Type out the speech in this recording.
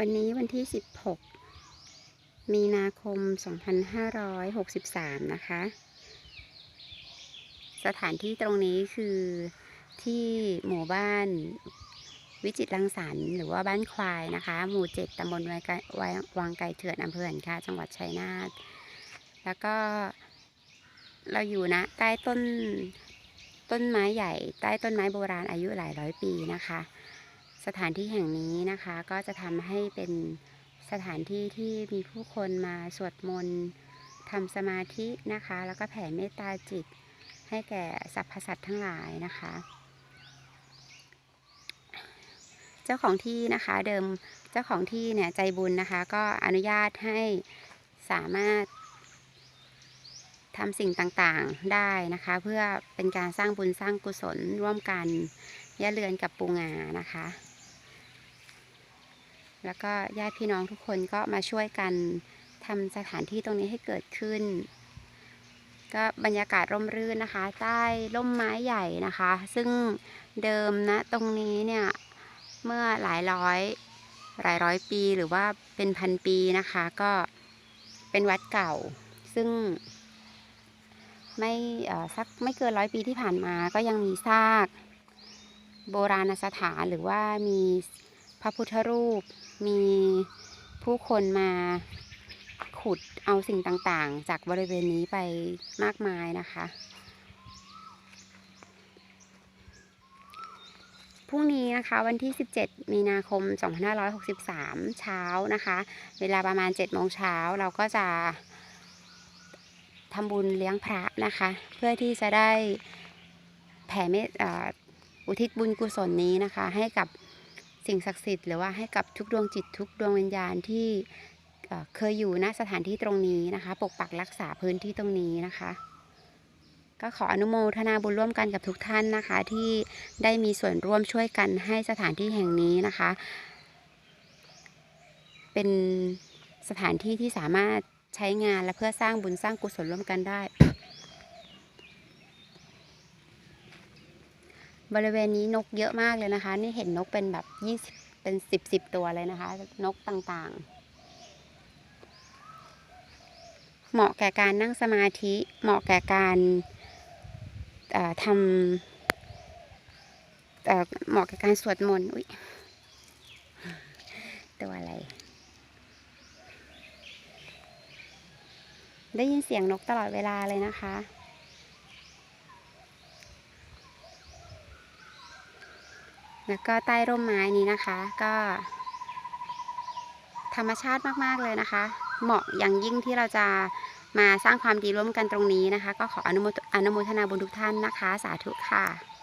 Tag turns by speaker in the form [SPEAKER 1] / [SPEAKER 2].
[SPEAKER 1] วันนี้วันที่ 16 มีนาคม 2563 นะคะ สถานที่ตรงนี้คือที่หมู่บ้านวิจิตรังสรรค์หรือว่าบ้านควายนะคะ หมู่เจ็ดตำบลวังไก่วังไก่เถื่อนอำเภอหันคาจังหวัดชัยนาทแล้วก็เราอยู่นะ ใต้ต้นต้นไม้ใหญ่ ใต้ต้นไม้โบราณอายุหลายร้อยปีนะคะ สถานที่แห่งนี้นะคะ ก็จะทำให้เป็นสถานที่ที่มีผู้คนมาสวดมนต์ทำสมาธินะคะ แล้วก็แผ่เมตตาจิต ให้แก่สรรพสัตว์ทั้งหลายนะคะ เจ้าของที่นะคะเดิมเจ้าของที่เนี่ยใจบุญนะคะ ก็อนุญาตให้สามารถทำสิ่งต่างๆได้นะคะ เพื่อเป็นการสร้างบุญสร้างกุศลร่วมกันย่าเรือนกับปูงานะคะ แล้วก็ญาติพี่น้องทุกคนก็มาช่วยกันทำสถานที่ตรงนี้ให้เกิดขึ้น ก็บรรยากาศร่มรื่นนะคะ ใต้ร่มไม้ใหญ่นะคะ ซึ่งเดิมนะตรงนี้เนี่ยเมื่อหลายร้อยหลายร้อยปีหรือว่าเป็นพันปีนะคะ ก็เป็นวัดเก่า ซึ่ง ไม่สักไม่เกินร้อยปีที่ผ่านมาก็ยังมีซาก โบราณสถานหรือว่ามี ระพุทธรูป มีผู้คนมาขุดเอาสิ่งต่างๆ จากบริเวณนี้ไปมากมายนะคะพรุ่งนี้นะคะวันที่ 17 มีนาคม 2563 เช้านะคะ เวลาประมาณ 7 โมงเช้าเราก็จะทำบุญเลี้ยงพระนะคะ เพื่อที่จะได้แผ่เมตอุทิศบุญกุศลนี้นะคะ ให้กับ สิ่งศักดิ์สิทธิ์หรือว่าให้กับทุกดวงจิตทุกดวงวิญญาณที่เคยอยู่ณสถานที่ตรงนี้นะคะ ปกปักรักษาพื้นที่ตรงนี้นะคะ ก็ขออนุโมทนาบุญร่วมกันกับทุกท่านนะคะ ที่ได้มีส่วนร่วมช่วยกันให้สถานที่แห่งนี้นะคะ เป็นสถานที่ที่สามารถใช้งานและเพื่อสร้างบุญสร้างกุศลร่วมกันได้ บริเวณนี้นกเยอะมากเลยนะคะ นี่เห็นนกเป็นแบบยี่สิบเป็นสิบสิบตัวเลยนะคะ นกต่างๆ เหมาะแก่การนั่งสมาธิ เหมาะแก่การทำเหมาะแก่การสวดมนต์อุ๊ยตัวอะไร ได้ยินเสียงนกตลอดเวลาเลยนะคะ แล้วก็ใต้ร่มไม้นี้นะคะก็ ธรรมชาติมากๆเลยนะคะ เหมาะอย่างยิ่งที่เราจะมาสร้างความดีร่วมกันตรงนี้นะคะ ก็ขออนุโมทอนุโมทนาบุญทุกท่านนะคะ สาธุค่ะ